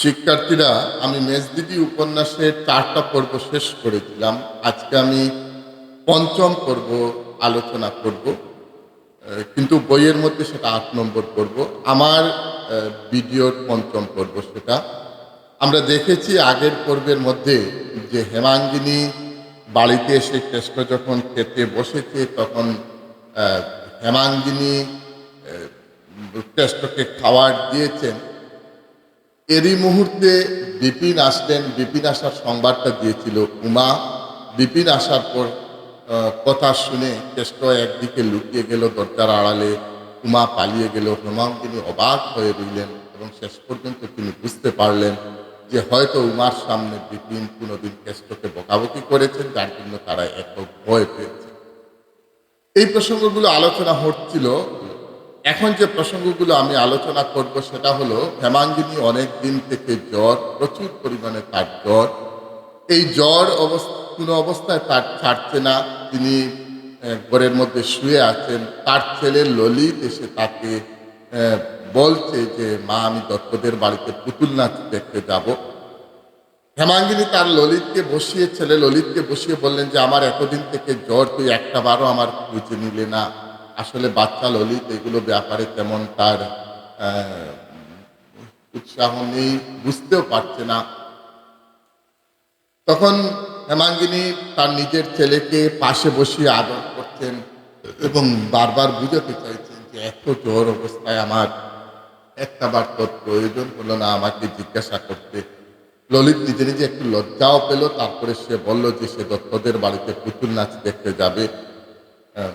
শিক্ষার্থীরা, আমি মেজদিদি উপন্যাসের চারটা পর্ব শেষ করেছিলাম। আজকে আমি পঞ্চম পর্ব আলোচনা করব। কিন্তু বইয়ের মধ্যে সেটা আট নম্বর পর্ব। আমার ভিডিওর পঞ্চম পর্ব সেটা। আমরা দেখেছি আগের পর্বের মধ্যে যে হেমাঙ্গিনী বাড়িতে এসে কৃষ্ণ যখন খেতে বসেছে, তখন হেমাঙ্গিনী কৃষ্ণকে খাবার দিয়েছেন। এরই মুহূর্তে বিপিন আসলেন। বিপিন আসার সংবাদটা দিয়েছিল উমা। বিপিন আসার পর কথা শুনে কেষ্ট একদিকে লুকিয়ে গেল দরজার আড়ালে। উমা পালিয়ে গেল। হেমাম তিনি অবাক হয়ে রইলেন এবং শেষ পর্যন্ত তিনি বুঝতে পারলেন যে হয়তো উমার সামনে বিপিন কোনোদিন কেষ্টকে বকাবকি করেছেন, যার জন্য তারা এত ভয় পেয়েছে। এই প্রসঙ্গগুলো আলোচনা হচ্ছিল এখন যে প্রসঙ্গগুলো আমি আলোচনা করব সেটা হলো, হেমাঙ্গিনী অনেক দিন থেকে জ্বর, প্রচুর পরিমাণে তার জ্বর। এই জ্বর অবস্থা, কোনো অবস্থায় তার ছাড়ছে না। তিনি ঘরের মধ্যে শুয়ে আছেন। তার ছেলে ললিত এসে তাকে বলছে যে, মা, আমি দত্তদের বাড়িতে পুতুল নাচ দেখতে যাব। হেমাঙ্গিনী তার ললিতকে বসিয়ে, ছেলে ললিতকে বসিয়ে বললেন যে, আমার এতদিন থেকে জ্বর, তুই একটা বারও আমার খুঁজে নিলে না। আসলে বাচ্চা ললিত এগুলো ব্যাপারে তেমন তার উৎসাহ নেই, বুঝতেও পারছে না। তখন হেমাঙ্গিনী তার নিজের ছেলেকে পাশে বসিয়ে আদর করছেন এবং বারবার বুঝাতে চাইছেন যে এত জ্বর অবস্থায় আমার একটা বার তোর প্রয়োজন হলো না আমাকে জিজ্ঞাসা করতে। ললিত নিজে নিজে একটু লজ্জাও পেল, তারপরে সে বলল যে সে দত্তদের বাড়িতে পুতুল নাচ দেখতে যাবে।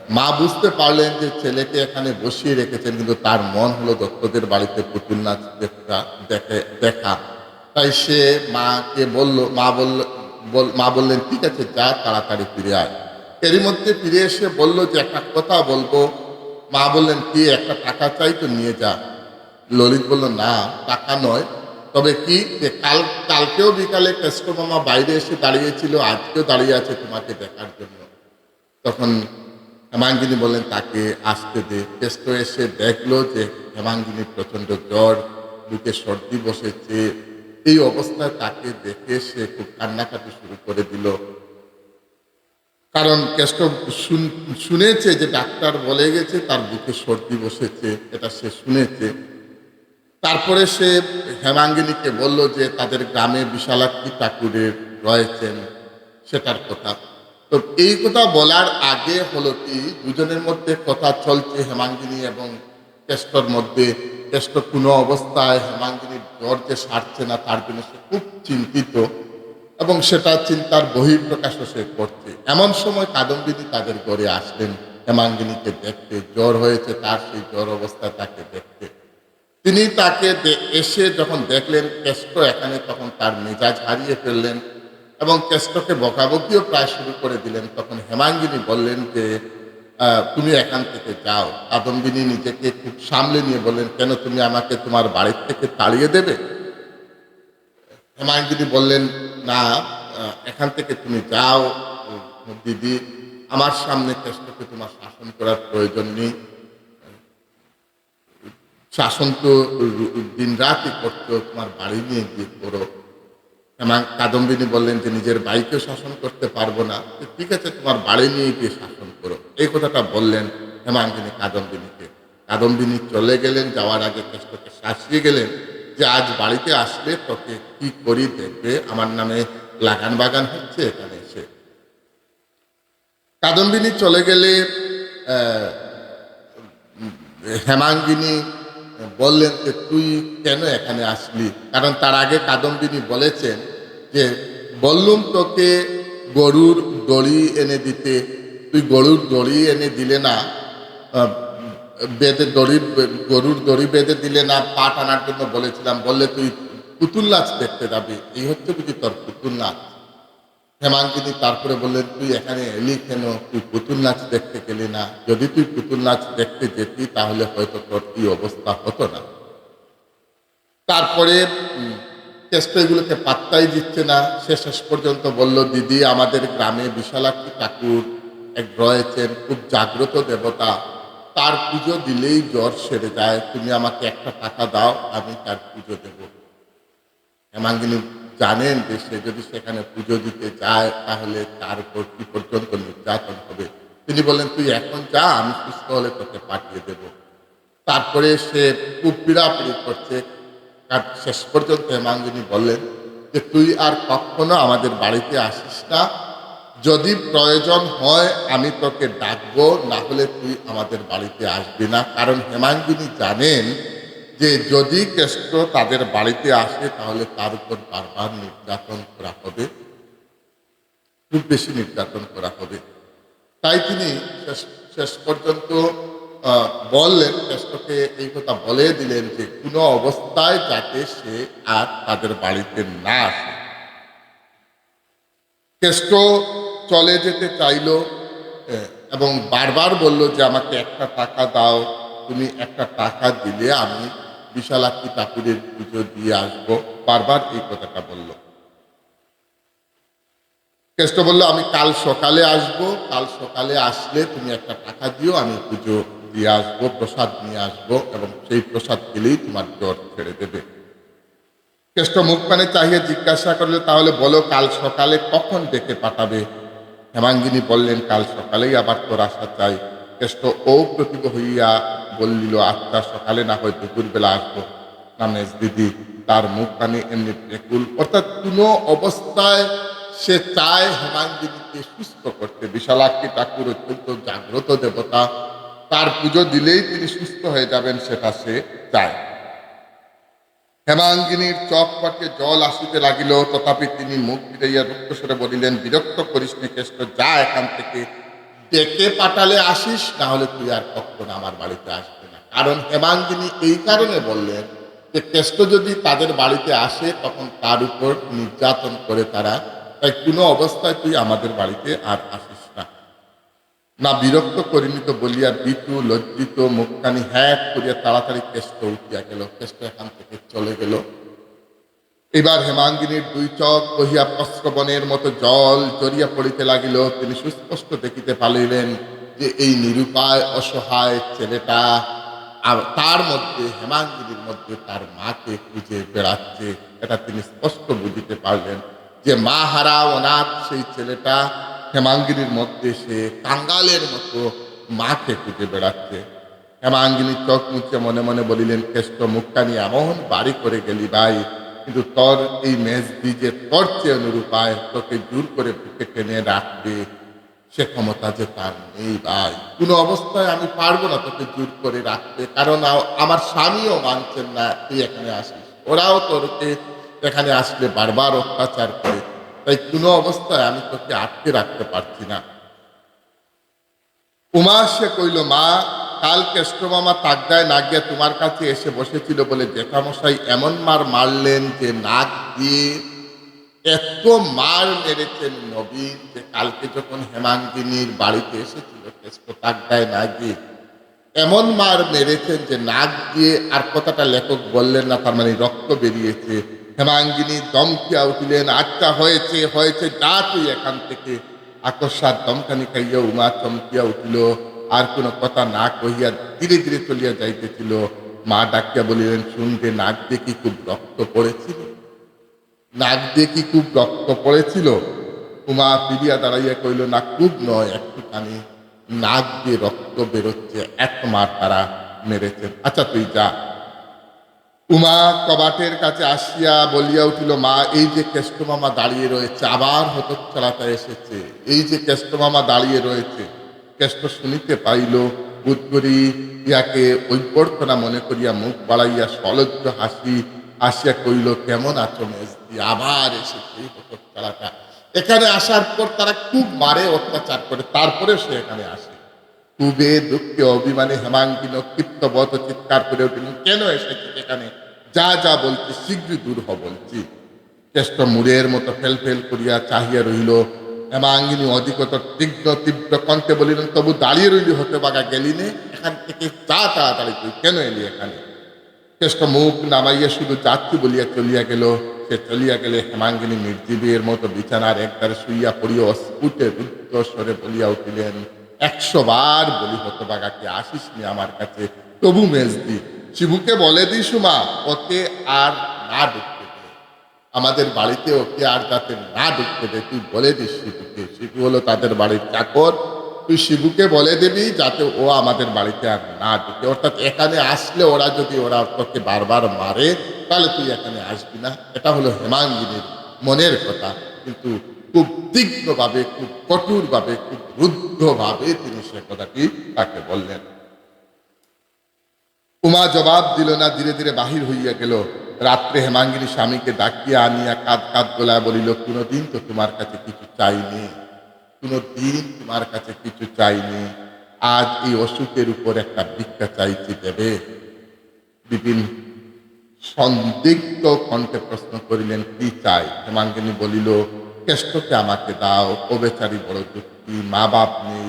মা বুঝতে পারলেন যে ছেলেকে এখানে বসিয়ে রেখেছেন, কিন্তু তার মন হলো দত্তদের বাড়িতে পুতুল নাচ দেখা, দেখে। তাই সে মাকে বলল, মা বলল মা বললেন, ঠিক আছে, যা, তাড়াতাড়ি ফিরে আয়। এরই মধ্যে ফিরে এসে বলল যে, একটা কথা বলব। মা বললেন, কি, একটা টাকা চাই তো, নিয়ে যা। ললিত বলল, না, টাকা নয়। তবে কি, যে কাল, কালকেও বিকালে কেষ্ট মামা বাইরে এসে দাঁড়িয়েছিল, আজকেও দাঁড়িয়ে আছে তোমাকে দেখার জন্য। তখন হেমাঙ্গিনী বললেন তাকে আসতে দে কেষ্ট এসে দেখল যে হেমাঙ্গিনীর প্রচণ্ড জ্বর, বুকে সর্দি বসেছে, এই অবস্থায় তাকে দেখে সে খুব কান্নাকাটি শুরু করে দিল। কারণ কেষ্ট শুন- শুনেছে যে ডাক্তার বলে গেছে, তার বুকে সর্দি বসেছে, এটা সে শুনেছে। তারপরে সে হেমাঙ্গিনীকে বলল যে, তাদের গ্রামে বিশালাক্ষী ঠাকুরের রয়েছেন, সেটার কথা। তো এই কথা বলার আগে হলো কি, দুজনের মধ্যে কথা চলছে হেমাঙ্গিনী এবং কেষ্টর মধ্যে। কেষ্ট কোনো অবস্থায় হেমাঙ্গিনীর জ্বর যে সারছে না, তার জন্য সে খুব চিন্তিত এবং সেটা চিন্তার বহিঃপ্রকাশও সে করছে। এমন সময় কাদম্বিনী তাদের ঘরে আসলেন, হেমাঙ্গিনীকে দেখতে। জ্বর হয়েছে তার, সেই জ্বর অবস্থায় তাকে দেখতে। তিনি তাকে এসে যখন দেখলেন, কেষ্ট এখানে তখন তার মেজাজ হারিয়ে ফেললেন। এবং কেষ্টকে বকাবকিও প্রায় শুরু করে দিলেন। তখন হেমাঙ্গিনী বললেন যে তুমি এখান থেকে যাও। কাদম্বিনী নিজেকে খুব সামলে নিয়ে বললেন, কেন তুমি আমাকে তোমার বাড়ির থেকে তাড়িয়ে দেবে? হেমাঙ্গিনী বললেন, না এখান থেকে তুমি যাও দিদি। আমার সামনে কেষ্টকে তোমার শাসন করার প্রয়োজন নেই। শাসন তো দিন রাতই করছ, তোমার বাড়ি নিয়ে গিয়ে করো। কাদম্বিনী বললেন যে, নিজের বাইকেও শাসন করতে পারব না। ঠিক আছে, তোমার বাড়ি নিয়ে গিয়ে শাসন করো। এই কথাটা বললেন হেমাঙ্গিনী কাদম্বিনীকে। কাদম্বিনী চলে গেলেন, যাওয়ার আগে কেষ্টকে শাসিয়ে গেলেন যে, আজ বাড়িতে আসলে তোকে কি করি দেখবে? আমার নামে লাগান বাগান হচ্ছে এখানে এসে। কাদম্বিনী চলে গেলে হেমাঙ্গিনী বললেন যে, তুই কেন এখানে আসলি? কারণ তার আগে কাদম্বিনী বলেছেন যে বললুম তোকে গরুর দড়ি এনে দিতে। তুই গরুর দড়ি এনে দিলে না বেঁধে দড়ি, গরুর দড়ি বেঁধে দিলে না পা টানার জন্য বলেছিলাম, বললে তুই পুতুল নাচ দেখতে যাবি। এই হচ্ছে বুঝি তোর পুতুল নাচ। হেমাঙ্গিনী তারপরে বললেন, তুই এখানে এলি কেন? তুই পুতুল নাচ দেখতে গেলি না। যদি তুই পুতুল নাচ দেখতে যেতি, তাহলে হয়তো তোর এই অবস্থা হতো না? তারপরে উম, পাত্তাই দিচ্ছে না। সে শেষ পর্যন্ত বলল দিদি আমাদের গ্রামে বিশালাক্ষী ঠাকুর এক রয়েছেন খুব জাগ্রত দেবতা। তার পুজো দিলেই জ্বর সেরে যায়। তুমি আমাকে একটা টাকা দাও আমি তার পুজো দেব। হেমাঙ্গিনী জানেন যে সে যদি সেখানে পুজো দিতে যায় তাহলে তার উপর কি পর্যন্ত নির্যাতন হবে? তিনি বলেন তুই এখন যা আমি সুস্থ হলে তোকে পাঠিয়ে দেব। তারপরে সে খুব পীড়াপিড়ি করছে। আর শেষ পর্যন্ত হেমাঙ্গিনী বললেন যে, তুই আর কখনো আমাদের বাড়িতে আসিস না। যদি প্রয়োজন হয় আমি তোকে ডাকবো, না হলে তুই আমাদের বাড়িতে আসবি না। কারণ হেমাঙ্গিনী জানেন যে, যদি কেষ্ট তাদের বাড়িতে আসে, তাহলে তার উপর বারবার নির্যাতন করা হবে। খুব বেশি নির্যাতন করা হবে। তাই তিনি শেষ শেষ পর্যন্ত বললেন কেষ্টকে এই কথা বলে দিলেন যে, কোনো অবস্থায় যাতে সে আর তাদের বাড়িতে না আসে। কেষ্ট চলে যেতে চাইলো এবং বারবার বলল যে, আমাকে একটা টাকা দাও, তুমি একটা টাকা দিলে আমি বিশালাক্ষী ঠাকুরের পুজো দিয়ে আসব। বারবার এই কথাটা বলল। কেষ্ট বলল, আমি কাল সকালে আসব, কাল সকালে আসলে তুমি একটা টাকা দিও, আমি পুজো দিয়ে আসব, প্রসাদ নিয়ে আসব এবং সেই প্রসাদ পেলেই তোমার জ্বর ছেড়ে দেবে। কেষ্ট মুখ পানে চাহিয়ে জিজ্ঞাসা করলে, তাহলে বলো কাল সকালে কখন ডেকে পাঠাবে? হেমাঙ্গিনী বললেন, কাল সকালেই আবার তোর আসা চাই। কেষ্ট ও প্রতিভ হইয়া বললিল আচ্ছা সকালে না হয় দুপুরবেলা আসব। নামেশ দিদি, তার মুখ পানে এমনি ব্যাকুল অর্থাৎ কোনো অবস্থায় সে চায় হেমাঙ্গিনীকে সুস্থ করতে। বিশালাক্ষী ঠাকুর অত্যন্ত জাগ্রত দেবতা। তার পুজো দিলেই তিনি সুস্থ হয়ে যাবেন, সেটা সে চায়। হেমাঙ্গিনীর চক পাটে জল আসিতে লাগিল, তথাপি তিনি মুখ ফিরাইয়া রুক্তস্বরে বলিলেন, বিরক্ত করিস নি যা এখান থেকে ডেকে পাঠালে আসিস না হলে তুই আর কখনো আমার বাড়িতে আসবে না। কারণ হেমাঙ্গিনী এই কারণে বললেন যে, কেষ্ট যদি তাদের বাড়িতে আসে, তখন তার উপর নির্যাতন করে তারা, তাই কোনো অবস্থায় তুই আমাদের বাড়িতে আর আসিস না বিরক্ত করিনি তো বলিয়া বিটু লজ্জিত, মুখখানি হ্যাক করিয়া তাড়াতাড়ি কেষ্ট উঠিয়া গেল। কেষ্ট এখান থেকে চলে গেল। এবার হেমাঙ্গিনীর দুই চক বহিয়া প্রস্রবণের মতো জল জড়িয়া পড়িতে লাগিল। তিনি সুস্পষ্ট দেখিতে পারিলেন যে এই নিরুপায়, অসহায় ছেলেটা আর তার মধ্যে, হেমাঙ্গিনীর মধ্যে তার মাকে খুঁজে বেড়াচ্ছে। এটা তিনি স্পষ্ট বুঝিতে পারলেন যে মা হারা অনাথ সেই ছেলেটা হেমাঙ্গিনীর মধ্যে সে কাঙ্গালের মতো মাঠে খুঁজে বেড়াচ্ছে। হেমাঙ্গিনী চোখ মুছে মনে মনে বলিলেন, কেষ্ট মুখখানি এমন বাড়ি করে গেলি ভাই, কিন্তু তোর এই মেজদি যে তোর চেয়ে অনুরূপায় তোকে জোর করে বুকে টেনে রাখবে। সে ক্ষমতা যে তার নেই ভাই। কোনো অবস্থায় আমি পারব না তোকে জোর করে রাখতে, কারণ আমার স্বামীও মানছেন না, তুই এখানে আসিস। ওরাও তোরকে এখানে আসলে বারবার অত্যাচার করে তাই কোনো অবস্থায় আমি তোকে আটকে রাখতে পারছি না। উমা সে কইল, মা, কাল কেষ্ট মামা তাকদায় না গিয়া তোমার কাছে এসে বসেছিল বলে জেঠামশাই এমন মার মারলেন যে নাক দিয়ে এত মার মেরেছেন নবীন যে কালকে যখন হেমাঙ্গিনীর বাড়িতে এসেছিল কেষ্ট তাকদায় না গিয়ে। এমন মার মেরেছেন যে নাক দিয়ে আর কথাটা লেখক বললেন না, তার মানে রক্ত বেরিয়েছে। হেমাঙ্গিনী দমকিয়া উঠিলেন আচ্ছা হয়েছে হয়েছে, যা তুই এখান থেকে। আকস্মাত দমকানি খাইয়া উমা চমকিয়া উঠিল, আর কোনো কথা না কহিয়া ধীরে ধীরে চলিয়া যাইতেছিল। মা ডাকিয়া বলিলেন শুনতে নাক কি খুব রক্ত পড়েছিল? নাক কি খুব রক্ত পড়েছিল? উমা ফিরিয়া দাঁড়াইয়া কইল না, খুব নয়, একটুখানি। নাক দিয়ে রক্ত বেরোচ্ছে, এক মার তারা মেরেছেন। আচ্ছা তুই যা। উমা কবাটের কাছে আসিয়া বলিয়া উঠিল, মা, এই যে কেষ্ট মামা দাঁড়িয়ে রয়েছে, আবার হতচ্ছাড়াটা এসেছে। এই যে কেষ্ট মামা দাঁড়িয়ে রয়েছে, কেষ্ট শুনিতে পাইল করি ইয়াকে ঐক্যর্থনা মনে করিয়া মুখ বাড়াইয়া সলজ্জ হাসি আসিয়া কইল কেমন আছো মেজদি? আবার এসেছে এই হতচ্ছাড়াটা। এখানে আসার পর তারা খুব মারে অত্যাচার করে তারপরে সে এখানে আসে। খুবে দুঃখে, অভিমানে, হেমাঙ্গিন ক্ষিপ্তবত চিৎকার করে উঠলেন, কেন এসেছি এখানে যা যা বলছি, শীঘ্রই দূর হ বলছি। কেষ্ট মুড়ের মতো ফেল ফেল করিয়া চাহিয়া রহিল। হেমাঙ্গিনী অধিকতর তীব্র তীব্র কণ্ঠে বলিলেন, তবু দাঁড়িয়ে রইলি হতে বাগা গেলি নে, এখান থেকে যা তাড়াতাড়ি তুই, কেন এলি এখানে? কেষ্ট মুখ নামাইয়া শুধু যাত্রী বলিয়া চলিয়া গেল। সে চলিয়া গেলে হেমাঙ্গিনী নির্জীবের মতো বিছানার একদারে শুইয়া পড়িয়া অস্ফুটে রুদ্ধ স্বরে বলিয়া উঠিলেন একশো বার বলি হতো বাগাকে আসিস নি আমার কাছে? তবু মেজদি, শিবুকে বলে দিস মা ওকে আর না ঢুকতে দে। আমাদের বাড়িতে ওকে আর তাতে না ঢুকতে দে, তুই বলে দিস শিবুকে। শিবু হলো তাদের বাড়ির চাকর। তুই শিবুকে বলে দিবি যাতে ও আমাদের বাড়িতে আর না ঢুকে অর্থাৎ এখানে আসলে ওরা যদি ওরা তোকে বারবার মারে, তাহলে তুই এখানে আসবি না। এটা হলো হেমাঙ্গিনীর মনের কথা। কিন্তু খুব তীক্ষ্ণভাবে খুব কঠোরভাবে, খুব রুদ্ধভাবে তিনি সে কথাটি তাকে বললেন। উমা জবাব দিল না, ধীরে ধীরে বাহির হইয়া গেল। রাত্রে হেমাঙ্গিনী স্বামীকে ডাকিয়া আনিয়া কাঁদ কাঁদ গলায় বলিল, কোনোদিন তো তোমার কাছে কিছু চাইনি, কোনোদিন তোমার কাছে কিছু চাইনি। আজ এই অসুখের উপর একটা ভিক্ষা চাইছি দেবে। বিপিন সন্দিগ্ধ কণ্ঠে প্রশ্ন করিলেন, কি চাই? হেমাঙ্গিনী বলিল কেষ্টকে আমাকে দাও ও বেচারি বড় দুঃখী মা বাপ নেই,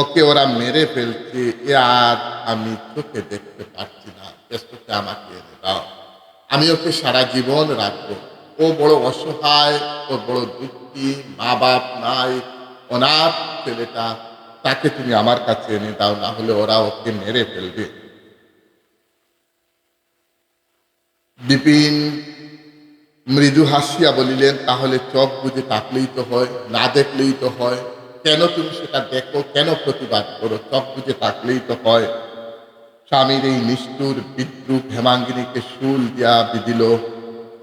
ওকে ওরা মেরে ফেলছে, এ আর আমি চোখে দেখতে পাচ্ছি না, কেষ্টকে আমাকে এনে দাও। আমি ওকে সারা জীবন রাখব। ও বড় অসহায়, ও বড় দুঃখী মা বাপ নাই, অনাথ ছেলেটা, তাকে তুমি আমার কাছে এনে দাও, না হলে ওরা ওকে মেরে ফেলবে। বিপিন মৃদু হাসিয়া বলিলেন, তাহলে চোখ বুঝে তাকলেই তো হয়, না দেখলেই তো হয়। কেন তুমি সেটা দেখো? কেন প্রতিবাদ করো? চোখ বুঝে তাকলেই তো হয়। স্বামীর এই নিষ্ঠুর, বিদ্রুপ হেমাঙ্গিনীকে শুল দিয়া বিদিল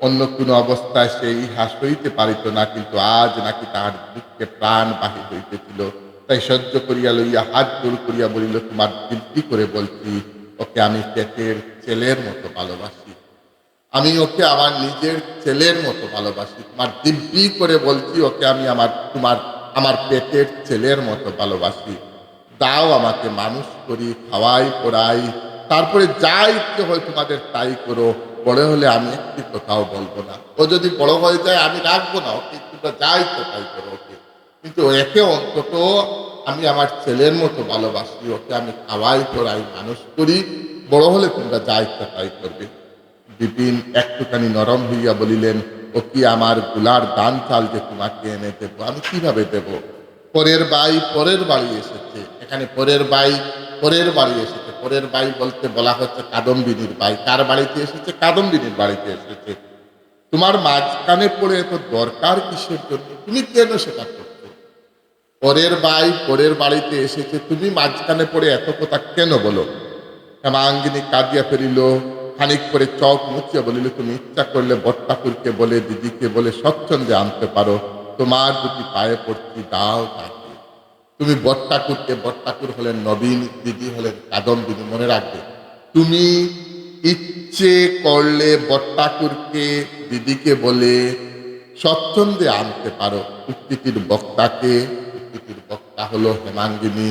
অন্য কোনো অবস্থায় সেই হাস হইতে পারিত না, কিন্তু আজ নাকি তাহার দুঃখে প্রাণ বাহির হইতেছিল। তাই সহ্য করিয়া লইয়া, হাত জোর করিয়া বলিল, তোমার দিব্যি করে বলছি, ওকে আমি পেটের ছেলের মতো ভালোবাসি। আমি ওকে আমার নিজের ছেলের মতো ভালোবাসি। তোমার দিব্যি করে বলছি, ওকে আমি আমার, তোমার, আমার পেটের ছেলের মতো ভালোবাসি। দাও আমাকে মানুষ করি, খাওয়াই, পড়াই। তারপরে যা ইচ্ছে হয় তোমাদের তাই করো। বড় হলে আমি একটি কোথাও বলব না। ও যদি বড় হয়ে যায়, আমি রাখব না ওকে তোমরা যা ইচ্ছে তাই করো ওকে। কিন্তু একে অন্তত আমি আমার ছেলের মতো ভালোবাসি, ওকে আমি খাওয়াই, পড়াই, মানুষ করি। বড় হলে তোমরা যা ইচ্ছা তাই করবে। বিপিন একটুখানি নরম হইয়া বলিলেন, ও কি আমারগুলার দান চাল যে তোমাকে এনে দেবো, আমি কীভাবে দেব? পরের বাই পরের বাড়ি এসেছে। এখানে পরের বাই পরের বাড়ি এসেছে। পরের বাই বলতে বলা হচ্ছে কাদম্বিনীর বাই। কার বাড়িতে এসেছে? কাদম্বিনীর বাড়িতে এসেছে। তোমার মাঝখানে পড়ে এত দরকার কিসের জন্য? তুমি কেন সেটা করছ? পরের বাই পরের বাড়িতে এসেছে, তুমি মাঝখানে পড়ে এত কথা কেন বলো? হেমাঙ্গিনী কাঁদিয়া ফেরিল খানিক করে চক মুচিয়া বলিল, তুমি ইচ্ছা করলে বট্টাকুরকে বলে, দিদিকে বলে, স্বচ্ছন্দে আনতে পারো। তোমার দুটি পায়ে পড়ছি, দাও তাকে। তুমি বট্টাকুরকে বট্টাকুর হলেন নবীন, দিদি হলেন কাদম্বিনী মনে রাখবে। তুমি ইচ্ছে করলে বট্টাকুরকে দিদিকে বলে, স্বচ্ছন্দে আনতে পারো। উক্তিটির বক্তাকে, উক্তিটির বক্তা হলো হেমাঙ্গিনী।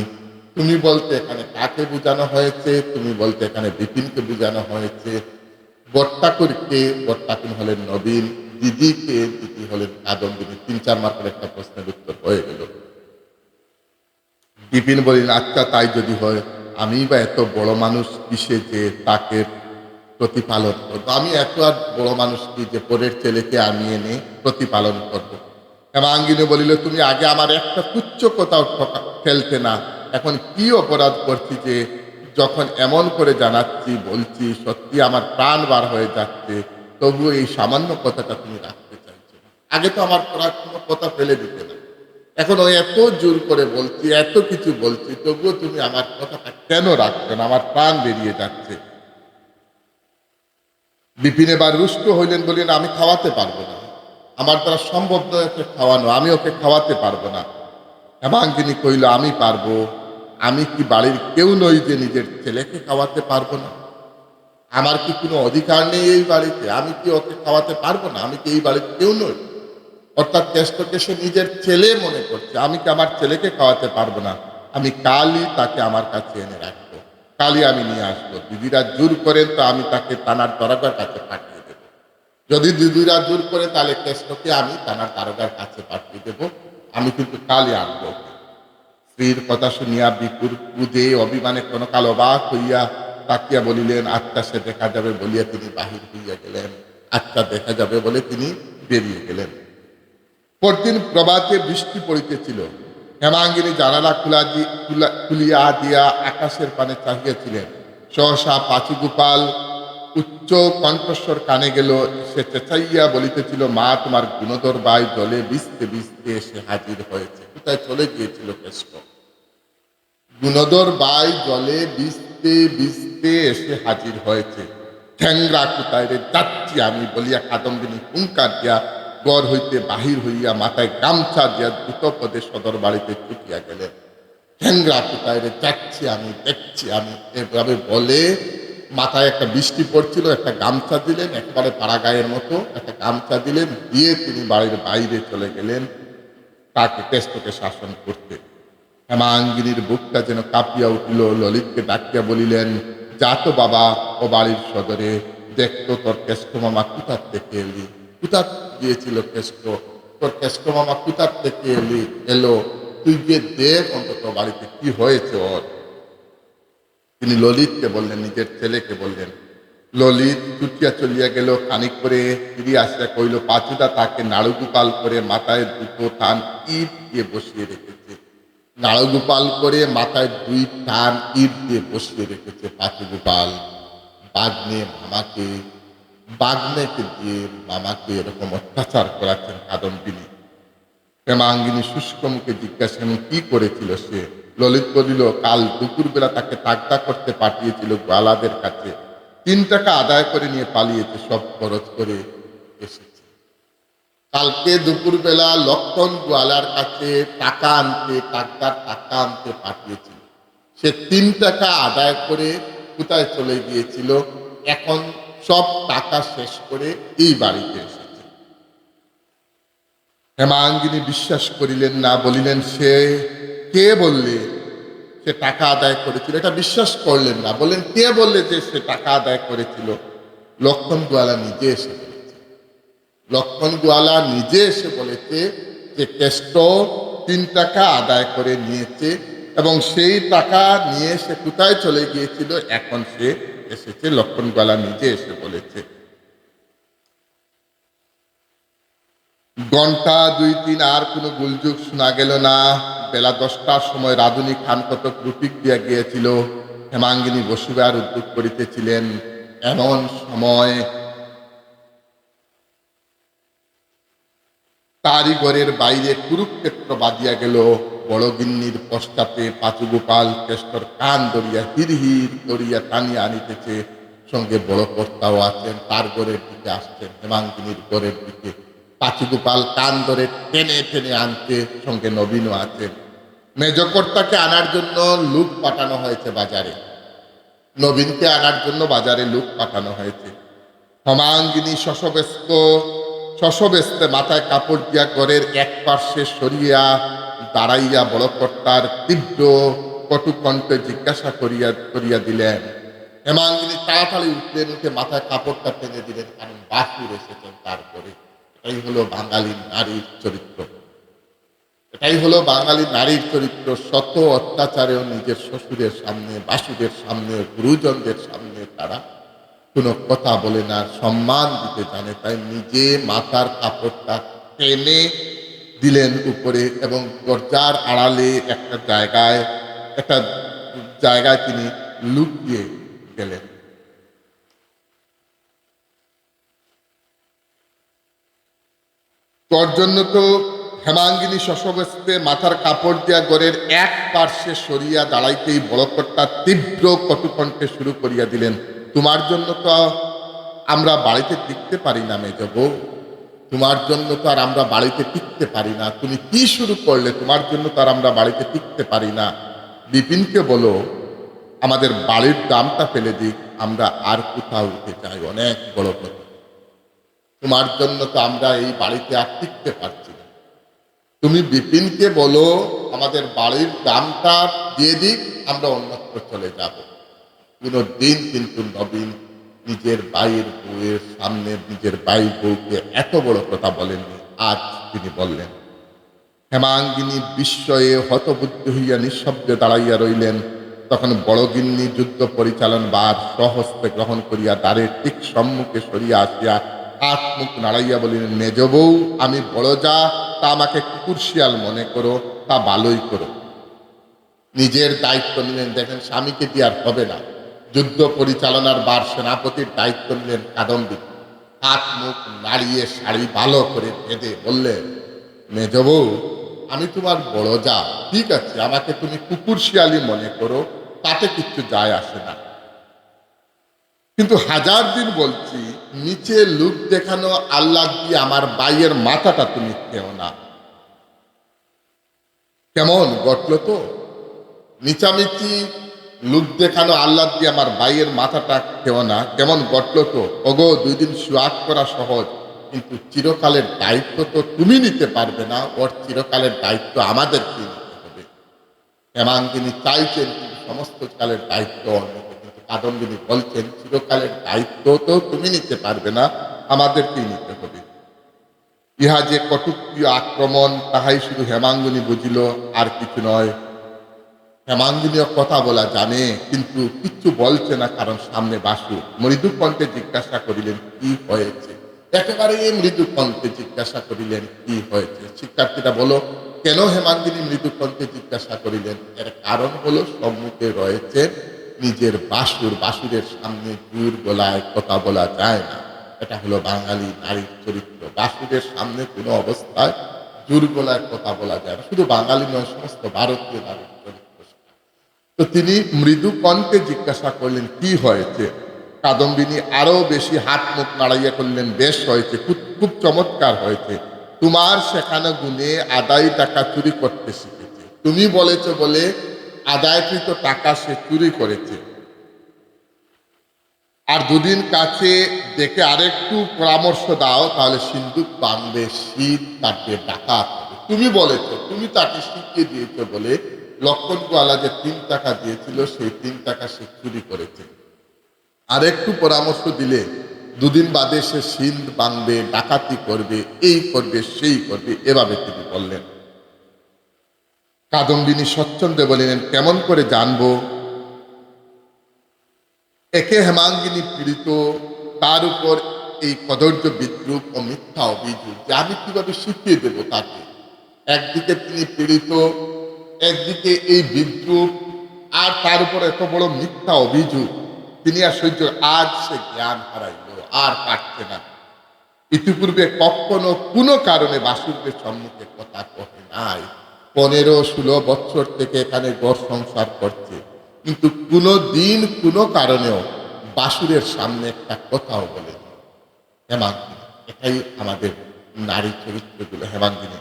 তুমি বলতে এখানে কাকে বোঝানো হয়েছে? তুমি বলতে এখানে বিপিনকে বোঝানো হয়েছে। বট্টাকুরকে বট্টাকুর হলেন নবীন, দিদিকে, দিদি হলেন কাদম্বিনী তিন চার মার্কের একটা প্রশ্নের উত্তর হয়ে গেল। বিপিন বলিন আচ্ছা তাই যদি হয়, আমি বা এত বড় মানুষ কিসে যে তাকে প্রতিপালন করব? আমি এত আর বড় মানুষ কি যে পরের ছেলেকে আমি এনে প্রতিপালন করব। হেমাঙ্গিনী বলিল, তুমি আগে আমার একটা তুচ্ছ কোথাও ফেলতে না এখন কি অপরাধ করছি যে যখন এমন করে জানাচ্ছি, বলছি, সত্যি আমার প্রাণ বার হয়ে যাচ্ছে, তবুও এই সামান্য কথাটা তুমি রাখতে চাইছো আগে তো আমার পড়ার কোনো কথা ফেলে দিতে না। এখন ওই এত জোর করে বলছি, এত কিছু বলছি, তবুও তুমি আমার কথাটা কেন রাখছো না? আমার প্রাণ বেরিয়ে যাচ্ছে। বিপিন এবার রুষ্ট হইলেন বললেন, আমি খাওয়াতে পারব না। আমার দ্বারা সম্ভব নয় ওকে খাওয়ানো, আমি ওকে খাওয়াতে পারব না। হেমাঙ্গিনী কইল আমি পারব। আমি কি বাড়ির কেউ নই যে নিজের ছেলেকে খাওয়াতে পারব না? আমার কি কোনো অধিকার নেই এই বাড়িতে? আমি কি ওকে খাওয়াতে পারব না? আমি কি এই বাড়ির কেউ নই? অর্থাৎ কেষ্টকে সে নিজের ছেলে মনে করছে, আমি কি আমার ছেলেকে খাওয়াতে পারব না? আমি কালই তাকে আমার কাছে এনে রাখব। কালই আমি নিয়ে আসব। দিদিরা জোর করেন তো আমি তাকে তানার দরগার কাছে পাঠিয়ে দেবো। যদি দিদিরা জোর করে তাহলে কেষ্টকে আমি তানার তারকার কাছে পাঠিয়ে দেবো। আমি কিন্তু কালই আনব। স্ত্রীর কথা শুনিয়া বিপুর কুদে অভিমানে কোনো কাল অবাক হইয়া তাকিয়া বলিলেন আত্মা সে দেখা যাবে বলিয়া তিনি বাহির হইয়া গেলেন। আত্মা দেখা যাবে বলে তিনি বেরিয়ে গেলেন। পরদিন প্রভাতে বৃষ্টি পড়িতেছিল। হেমাঙ্গিনী জানালা খুলা খুলিয়া দিয়া আকাশের পানে চাহিয়াছিলেন। সহসা পাঁচু গোপাল উচ্চ কণ্ঠস্বর কানে গেল। সে চেঁচাইয়া বলিতেছিল, মা, তোমার গুণধর বাই জলে বিস্তে বিস্তে এসে হাজির হয়েছে। কোথায় চলে গিয়েছিল কেষ্ট? গুণধর বাই জলে বিস্তে বিস্তে এসে হাজির হয়েছে। ঠ্যাংরা কোথায় রে যাচ্ছি আমি বলিয়া কাদম্বিনী হুঙ্কার দিয়া গড় হইতে বাহির হইয়া মাথায় গামছা দিয়া দ্রুত পদে সদর বাড়িতে ছুটিয়া গেলেন। ঠ্যাংরা কোথায় রে যাচ্ছি আমি, দেখছি আমি। এভাবে বলে মাথায় একটা বৃষ্টি পড়ছিল, একটা গামছা দিলেন, একবারে পাড়া গায়ের মতো একটা গামছা দিলেন, দিয়ে তিনি বাড়ির বাইরে চলে গেলেন। তাকে কেষ্টকে শাসন করতে। হেমাঙ্গিনীর বুকটা যেন কাঁপিয়া উঠল, ললিতকে ডাকিয়া বলিলেন, যা তো বাবা, ও বাড়ির সদরে, দেখতো তোর কেষ্ট মামা কুতার থেকে এলি? কুতার গিয়েছিল কেষ্ট? তোর কেষ্ট মামা কুতার থেকে এলি? এলো, তুই গিয়ে দেখ অন্তত বাড়িতে কি হয়েছে ওর। তিনি ললিতকে বললেন, নিজের ছেলেকে বললেন, ললিত ছুটিয়া চলিয়া গেল, খানিক করে ফিরিয়া আসিয়া কইল পাচুদা তাকে নাড়ুগোপাল করে মাথায় দুটো টান ইট দিয়ে বসিয়ে রেখেছে নাড়ুগোপাল করে মাথায় দুই টান ইট দিয়ে বসিয়ে রেখেছে পাচু গোপাল বাগনে মামাকে বাগনেকে দিয়ে মামাকে এরকম অত্যাচার করাচ্ছেন কাদম্বিনী। হেমাঙ্গিনী শুষ্ক মুখে জিজ্ঞাসা কি করেছিল সে? ললিত বলিল, কাল দুপুরবেলা তাকে তাগদা করতে পাঠিয়েছিল গোয়ালাদের কাছে। তিন টাকা আদায় করে নিয়ে পালিয়েছে, সব খরচ করে এসেছে কালকে দুপুরবেলা লক্ষণ গোয়ালার কাছে টাকা আনতে টাকার টাকা আনতে পাঠিয়েছিল। সে তিন টাকা আদায় করে কোথায় চলে গিয়েছিল? এখন সব টাকা শেষ করে এই বাড়িতে এসেছে। হেমাঙ্গিনী বিশ্বাস করিলেন না, বলিলেন, সে কে বললে সে টাকা আদায় করেছিল? এটা বিশ্বাস করলেন না, বললেন, কে বললে যে সে টাকা আদায় করেছিল? লক্ষণ গোয়ালা নিজে এসে বলেছে লক্ষণ গোয়ালা নিজে এসে বলেছে যে কেষ্ট তিন টাকা আদায় করে নিয়েছে এবং সেই টাকা নিয়ে সে কোথায় চলে গিয়েছিল, এখন সে এসেছে লক্ষণ গোয়ালা নিজে এসে বলেছে। ঘণ্টা দুই তিন আর কোনো গুলযুগ শোনা গেল না। বেলা দশটার সময় রাধুনী খান কত রুটিক দিয়া গিয়েছিল। হেমাঙ্গিনী বসিবার উদ্যোগ করিতেছিলেন। এমন সময় তারই বাইরে কুরুক্ষেত্র বাদিয়া গেল। বড় গিন্নির পশ্চাতে পাচুগোপাল কেষ্টর কান ধরিয়া হির হির করিয়া টানিয়া আনিতেছে। সঙ্গে বড় কর্তাও আছেন, তার ঘরের দিকে আসছেন, হেমাঙ্গিনীর ঘরের দিকে। পাচুগোপাল কান ধরে টেনে টেনে আনতে সঙ্গে নবীনও আছেন। মেজকর্তাকে আনার জন্য লুক পাঠানো হয়েছে বাজারে। নবীনকে আনার জন্য বাজারে লুক পাঠানো হয়েছে। হমাঙ্গিনী শশব্যস্ত শশব্যস্তে মাথায় কাপড় দিয়া ঘরের এক পার্শ্বে সরিয়া দাঁড়াইয়া বড় কর্তার তীব্র কটুকণ্ঠে জিজ্ঞাসা করিয়া করিয়া দিলেন, হেমাঙ্গিনী তাড়াতাড়ি উঠলেন উঠে মাথায় কাপড়টা টেনে দিলেন, কারণ বাসুর এসেছেন তারপরে এটাই হলো বাঙালি নারীর চরিত্র। এটাই হলো বাঙালি নারীর চরিত্র। শত অত্যাচারেও নিজের শ্বশুরের সামনে, বাসুদের সামনে, গুরুজনদের সামনে তারা কোনো কথা বলে না, সম্মান দিতে জানে, তাই নিজে মাথার কাপড়টা টেনে দিলেন উপরে এবং দরজার আড়ালে একটা জায়গায় একটা জায়গায় তিনি লুকিয়ে গেলেন। তোর জন্য তো হেমাঙ্গিনী শশব্যস্তে মাথার কাপড় দিয়া গড়ের এক পার্শ্বে সরিয়া দাঁড়াইতেই বড়কর্তা তীব্র কটুকণ্ঠে শুরু করিয়া দিলেন। তোমার জন্য তো আমরা বাড়িতে টিকতে পারি না, মেজ তোমার জন্য তো আর আমরা বাড়িতে টিকতে পারি না। তুমি কি শুরু করলে, তোমার জন্য তো আর আমরা বাড়িতে টিকতে পারি না। বিপিনকে বলো, আমাদের বাড়ির দামটা ফেলে দিক, আমরা আর কোথাও উঠে চাই অনেক বড় কথা। তোমার জন্য তো আমরা এই বাড়িতে আর টিকতে পারছি না। তুমি বিপিনকে বলো, আমাদের বাড়ির দামটা দিয়ে দিক, আমরা অন্যত্র চলে যাব। দিন কিন্তু নবীন নিজের বাইয়ের বউয়ের সামনে, নিজের বাইর বউকে এত বড় কথা বলেননি, আজ তিনি বললেন, হেমাঙ্গিনী বিস্ময়ে হতবুদ্ধ হইয়া নিঃশব্দে দাঁড়াইয়া রইলেন। তখন বড়গিন্নি যুদ্ধ পরিচালন বার সহস্তে গ্রহণ করিয়া দ্বারের ঠিক সম্মুখে সরিয়া আসিয়া হাত মুখ নাড়াইয়া বলিলেন, মেজ বউ, আমি বড় যা, তা আমাকে কুকুর শিয়াল মনে করো, তা ভালোই করো। নিজের দায়িত্ব নিলেন, দেখেন, স্বামীকে দিয়ে আর হবে না? যুদ্ধ পরিচালনার বার সেনাপতির দায়িত্ব নিলেন কাদম্বী। হাত, মুখ নাড়িয়ে শাড়ি ভালো করে বেঁধে বললেন মেজবউ আমি তোমার বড় যা ঠিক আছে, আমাকে তুমি কুকুর শিয়ালি মনে করো, তাতে কিচ্ছু যায় আসে না। কিন্তু হাজার দিন বলছি, নিচে লুক দেখানো আল্লাহ দিয়ে আমার বাইয়ের মাথাটা তুমি খেও না। কেমন, গটল তো? নিচামিচি লুক দেখানো আল্লাহ দিয়ে আমার ভাইয়ের মাথাটা খেও না, কেমন গটল তো? ওগো, দুই দিন সুয়াগ করা সহজ, কিন্তু চিরকালের দায়িত্ব তো তুমি নিতে পারবে না, ওর চিরকালের দায়িত্ব আমাদেরকে নিতে হবে। হেমাঙ্গিনী চাইছেন সমস্ত কালের দায়িত্ব কিন্তু কাদম্বিনী বলছেন, চিরকালের দায়িত্ব তো তুমি নিতে পারবে না, আমাদেরকেই নিতে হবে। ইহা যে কটুক্তি আক্রমণ, তাহাই শুধু হেমাঙ্গিনী বুঝিল, আর কিছু নয়। হেমাঙ্গিনীয় কথা বলা জানে, কিন্তু কিচ্ছু বলছে না, কারণ সামনে বাসু। মৃদু কণ্ঠে জিজ্ঞাসা করিলেন, কি হয়েছে? একেবারে মৃদু কণ্ঠে জিজ্ঞাসা করিলেন, কি হয়েছে? শিক্ষার্থীরা বলো, কেন হেমাঙ্গিনী মৃদু কণ্ঠে জিজ্ঞাসা করিলেন? এর কারণ হলো সম্মুখে রয়েছে নিজের বাসুর। বাসুরের সামনে জোর গলায় কথা বলা যায় না। এটা হলো বাঙালি নারীর চরিত্র। বাসুরের সামনে কোনো অবস্থায় জোর গলায় কথা বলা যায় না। শুধু বাঙালি নয়, সমস্ত ভারতীয় চরিত্র তো তিনি মৃদু কণ্ঠে জিজ্ঞাসা করলেন, কি হয়েছে? কাদম্বিনী আরও বেশি হাত মুখ নাড়াইয়া করলেন, বেশ হয়েছে, খুব খুব চমৎকার হয়েছে। তোমার সেখানে গুণে আদায় টাকা চুরি করতে শিখেছে। তুমি বলেছ বলে আদায়কৃত টাকা সে চুরি করেছে। আর দুদিন কাছে দেখে আরেকটু পরামর্শ দাও, তাহলে সিন্ধুক বাঁধবে শীত ডাকাত হবে। তুমি বলেছ, তুমি তাকে শিখিয়ে দিয়েছ বলে লক্ষণ গোয়ালা যে তিন টাকা দিয়েছিল, সেই তিন টাকা সে চুরি করেছে। আর একটু পরামর্শ দিলে, দুদিন বাদে সে সিন্ধ বাঁধবে ডাকাতি করবে, এই করবে, সেই করবে, এভাবে তিনি বললেন। কাদম্বিনী স্বচ্ছন্দে বলিলেন, কেমন করে জানব? একে হেমাঙ্গিনী পীড়িত, তার উপর এই কদর্য বিদ্রুপ ও মিথ্যা অভিযোগ, যে আমি কীভাবে শিখিয়ে দেব তাকে? একদিকে তিনি পীড়িত একদিকে এই বিদ্রুপ, আর তার উপর এত বড় মিথ্যা অভিযোগ। তিনি আর সহ্য, আজ সে জ্ঞান হারাইল, আর পারছে না। ইতিপূর্বে কখনো কোনো কারণে বাসুদেবের সম্মুখে কথা কহে নাই। পনেরো ষোলো বছর থেকে এখানে গড় সংসার করছে। কিন্তু কোনো দিন কোনো কারণেও বাসুরের সামনে একটা কথাও বলেনি। হেমাঙ্গিনী, এটাই আমাদের নারী চরিত্রগুলো, হেমাঙ্গিনী।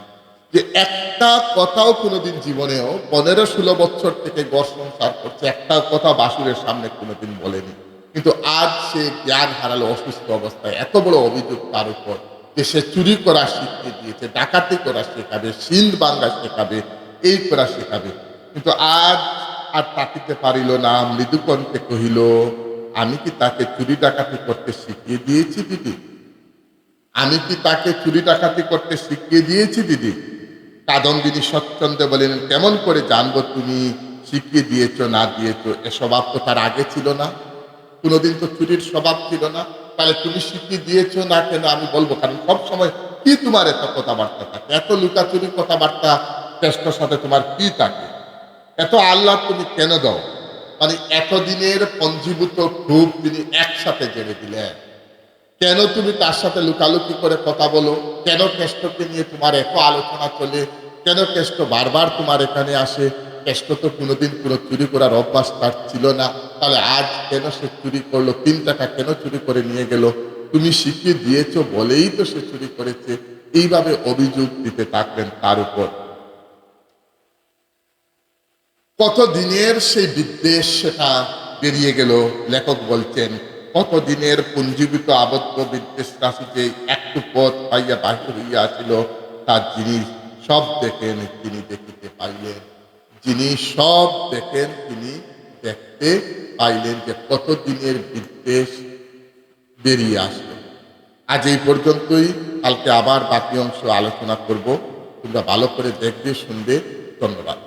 যে একটা কথাও কোনোদিন জীবনেও পনেরো ষোলো বছর থেকে গড় সংসার করছে, একটা কথা বাসুরের সামনে কোনোদিন বলেনি। কিন্তু আজ সে জ্ঞান হারালো, অসুস্থ অবস্থায় এত বড় অভিযোগ তার উপর যে সে চুরি করা শিখিয়ে দিয়েছে, ডাকাতি করা শেখাবে সিন্ধ বাঙ্গা শেখাবে, এই করা শেখাবে। কিন্তু আজ আর তাকিতে পারিল না, মৃদুকণ্ঠে কহিল, আমি কি তাকে চুরি ডাকাতি করতে শিখিয়ে দিয়েছি, দিদি? আমি কি তাকে চুরি ডাকাতি করতে শিখিয়ে দিয়েছি, দিদি? কাদম্বিনী স্বচ্ছন্দে বলেন কেমন করে জানব তুমি? শিখিয়ে দিয়েছ, না দিয়েছ? এ স্বভাব তো তার আগে ছিল না। কোনোদিন তো চুরির স্বভাব ছিল না। তাহলে তুমি শিখিয়ে দিয়েছ না কেন? আমি বলব, কারণ সব সময় কি তোমার এত কথাবার্তা থাকে? এত লুকাচুরি কথাবার্তা চেষ্টার সাথে তোমার কি থাকে? এত আল্লাহ তুমি কেন দাও? মানে এতদিনের পঞ্জীভূত খুব তিনি একসাথে জেনে দিলেন। কেন তুমি তার সাথে লুকালুকি করে কথা বলো? কেন কেষ্টকে নিয়ে তোমার এত আলোচনা চলে? কেন কেষ্ট বারবার তোমার এখানে আসে? কেষ্ট তো কোনোদিন কোনো চুরি করার অভ্যাস তার ছিল না। তাহলে আজ কেন সে চুরি করল? তিন টাকা কেন চুরি করে নিয়ে গেল? তুমি শিখিয়ে দিয়েছ বলেই তো সে চুরি করেছে। এইভাবে অভিযোগ দিতে থাকলেন তার উপর। কত দিনের সেই বিদ্বেষ সেটা বেরিয়ে গেল? লেখক বলছেন কত দিনের পুঞ্জীবিত আবদ্ধ বিদ্বেষ রাশিতে একটু পথ পাইয়া বাহির হইয়া আসিল তার জিনিস সব দেখেন, তিনি দেখিতে পাইলেন। যিনি সব দেখেন, তিনি দেখতে পাইলেন যে কত দিনের বিদ্বেষ বেরিয়ে আসলো। আজ এই পর্যন্তই। কালকে আবার বাকি অংশ আলোচনা করব। তোমরা ভালো করে দেখবে, শুনবে। ধন্যবাদ।